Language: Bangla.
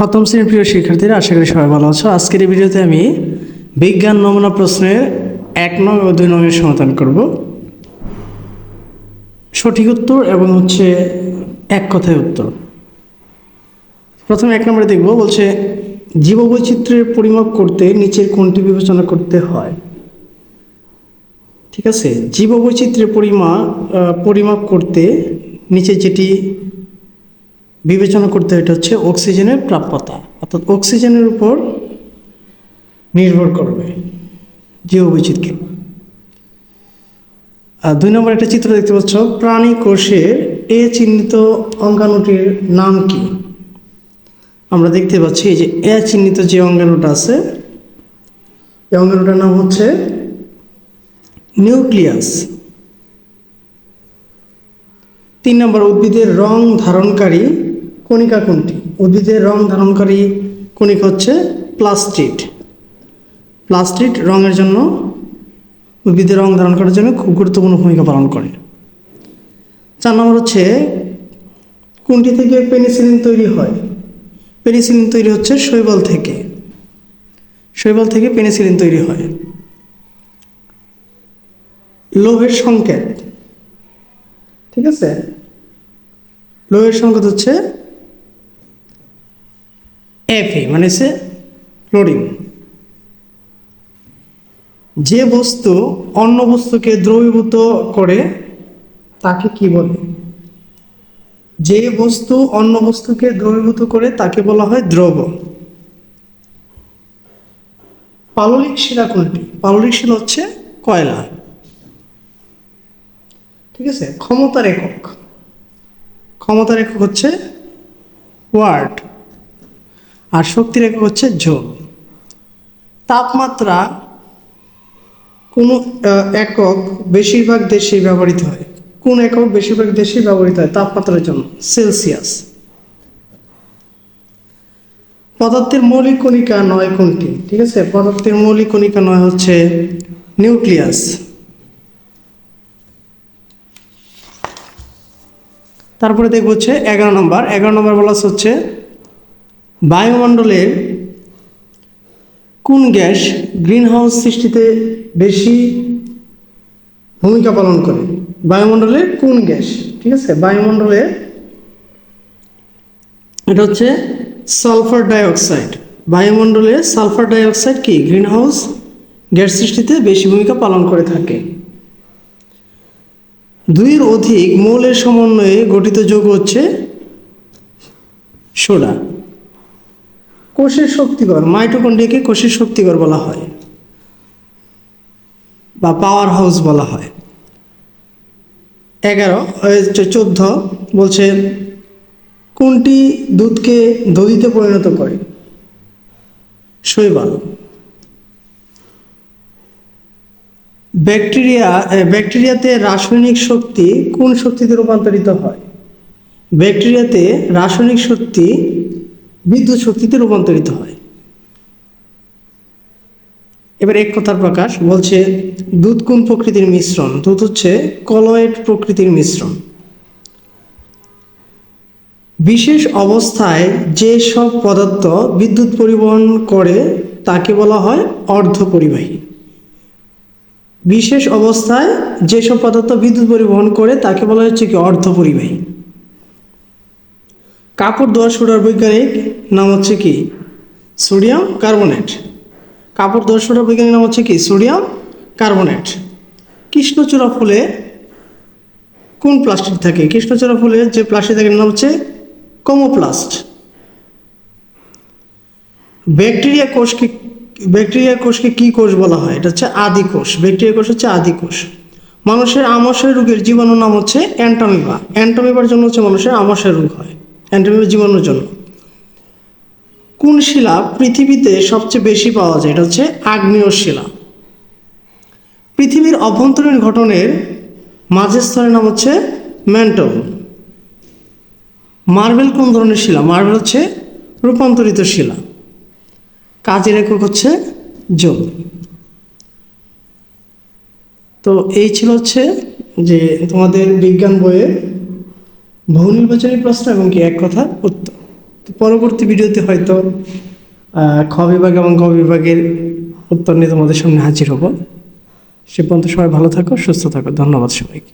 সপ্তম শ্রেণির প্রিয় শিক্ষার্থীরা আশা করি সবাই ভালো আছো। আজকের এই ভিডিওতে আমি বিজ্ঞান নমুনা প্রশ্নের এক নং ও দুই নংয়ের সমাধান করব। সঠিক উত্তর এবং হচ্ছে এক কথায় উত্তর। প্রথমে এক নম্বরে দেখব বলছে জীববৈচিত্র্যের পরিমাপ করতে নিচের কোনটি বিবেচনা করতে হয়? ঠিক আছে? জীববৈচিত্র্যের পরিমাপ আহ, পরিমাপ করতে নিচে যেটি বিবেচনা করতে হয় এটা হচ্ছে অক্সিজেনের প্রাপ্যতা। অর্থাৎ অক্সিজেনের উপর নির্ভর করবে জীববৈচিত্র্য। আর দুই নম্বর একটা চিত্র দেখতে পাচ্ছ, প্রাণী কোষের এ চিহ্নিত অঙ্গাণুটির নাম কি? আমরা দেখতে পাচ্ছি যে এ চিহ্নিত যে অঙ্গাণুটা আছে, এই অঙ্গাণুটার নাম হচ্ছে নিউক্লিয়াস। তিন নম্বর উদ্ভিদের রং ধারণকারী কণিকা কোনটি? উদ্ভিদের রং ধারণকারী কণিকা হচ্ছে প্লাস্টিড। প্লাস্টিড রঙের জন্য, উদ্ভিদের রং ধারণ করার জন্য খুব গুরুত্বপূর্ণ ভূমিকা পালন করে। চার নম্বর হচ্ছে, কোনটি থেকে পেনিসিলিন তৈরি হয়? পেনিসিলিন তৈরি হচ্ছে শৈবাল থেকে। শৈবাল থেকে পেনিসিলিন তৈরি হয়। লোহের সংকেত। ঠিক আছে? লোহের সংকেত হচ্ছে এফে মানে হচ্ছে ক্লোরিন যে বস্তু অন্য বস্তুকে দ্রবীভূত করে, তাকে কি বলে? যে বস্তু অন্য বস্তুকে দ্রবীভূত করে, তাকে বলা হয় দ্রব। পাললিক শিলা কোনটি? পাললিক শিলা হচ্ছে কয়লা। ঠিক আছে? ক্ষমতার একক। ক্ষমতার একক হচ্ছে ওয়ার্ড। আর শক্তির একক হচ্ছে জোল। তাপমাত্রা কোনো একক বেশিরভাগ দেশেই ব্যবহৃত হয়। কোন একক বেশিরভাগ দেশেই ব্যবহৃত হয়? তাপমাত্রার জন্য, সেলসিয়াস। পদার্থের মৌলিক কণিকা নয় কোনটি? ঠিক আছে? পদার্থের মৌলিক কণিকা নয় হচ্ছে নিউক্লিয়াস। তারপরে দেখব হচ্ছে এগারো নম্বর। এগারো নম্বর বলা হচ্ছে বায়ুমণ্ডলের কোন গ্যাস গ্রিনহাউস সৃষ্টিতে বেশি ভূমিকা পালন করে? বায়ুমণ্ডলের কোন গ্যাস? ঠিক আছে? বায়ুমণ্ডলে এটা হচ্ছে সালফার ডাইঅক্সাইড। বায়ুমণ্ডলে সালফার ডাইঅক্সাইড কি? গ্রিনহাউস গ্যাস সৃষ্টিতে বেশি ভূমিকা পালন করে থাকে। দুইয়ের অধিক মৌলের সমন্বয়ে গঠিত যৌগ হচ্ছে সোডা। কোষের শক্তিকর মাইটোকন্ড্রিয়াকে কোষের শক্তিকর বলা হয় বা পাওয়ার হাউস বলা হয়। এগারো চোদ্দ, বলছে কোনটি দুধকে দধিতে পরিণত করে? শৈবাল। ব্যাকটেরিয়া ব্যাকটেরিয়াতে রাসায়নিক শক্তি কোন শক্তিতে রূপান্তরিত হয়? ব্যাকটেরিয়াতে রাসায়নিক শক্তি বিদ্যুৎ শক্তিতে রূপান্তরিত হয়। এবার এক কথার প্রকাশ, বলছে দুধ কোন প্রকৃতির মিশ্রণ, দুধ হচ্ছে কলয়েড প্রকৃতির মিশ্রণ। বিশেষ অবস্থায় যে সব পদার্থ বিদ্যুৎ পরিবহন করে, তাকে বলা হয় অর্ধ পরিবাহী। বিশেষ অবস্থায় যেসব পদার্থ বিদ্যুৎ পরিবহন করে, তাকে বলা হচ্ছে কি অর্ধ পরিবাহী। কাপড় ধোয়া সোডার বৈজ্ঞানিক নাম হচ্ছে কি? Sodium carbonate. কাপড় ধোয়া সোডার বৈজ্ঞানিক নাম হচ্ছে কি? Sodium carbonate. কৃষ্ণচূড়া ফুলে কোন প্লাস্টিক থাকে? কৃষ্ণচূড়া ফুলে যে প্লাস্টিক থাকে নাম হচ্ছে কোমোপ্লাস্ট। ব্যাকটেরিয়া কোষকে ব্যাকটেরিয়া কোষকে কি কোষ বলা হয়? এটা হচ্ছে আদি কোষ। ব্যাকটেরিয়া কোষ হচ্ছে আদি কোষ। মানুষের আমাশয় রোগের জীবাণুর নাম হচ্ছে অ্যান্টামিবা অ্যান্টামিবার জন্য হচ্ছে মানুষের আমাশয় রোগ হয়। অ্যান্টামিবা জীবাণুর জন্য। কোন শিলা পৃথিবীতে সবচেয়ে বেশি পাওয়া যায়? এটা হচ্ছে আগ্নেয় শিলা। পৃথিবীর অভ্যন্তরীণ ঘটনের মাঝের স্তরের নাম হচ্ছে ম্যান্টল মার্বেল কোন ধরনের শিলা? মার্বেল হচ্ছে রূপান্তরিত শিলা। কাজের একক হচ্ছে যোগ। তো এই ছিল হচ্ছে যে তোমাদের বিজ্ঞান বইয়ের বহু নির্বাচনী প্রশ্ন এবং কি এক কথা উত্তর। তো পরবর্তী ভিডিওতে হয়তো খ বিভাগ এবং গ বিভাগের উত্তর নিয়ে তোমাদের সামনে হাজির হব। সে পর্যন্ত সবাই ভালো থাকো, সুস্থ থাকো। ধন্যবাদ সবাইকে।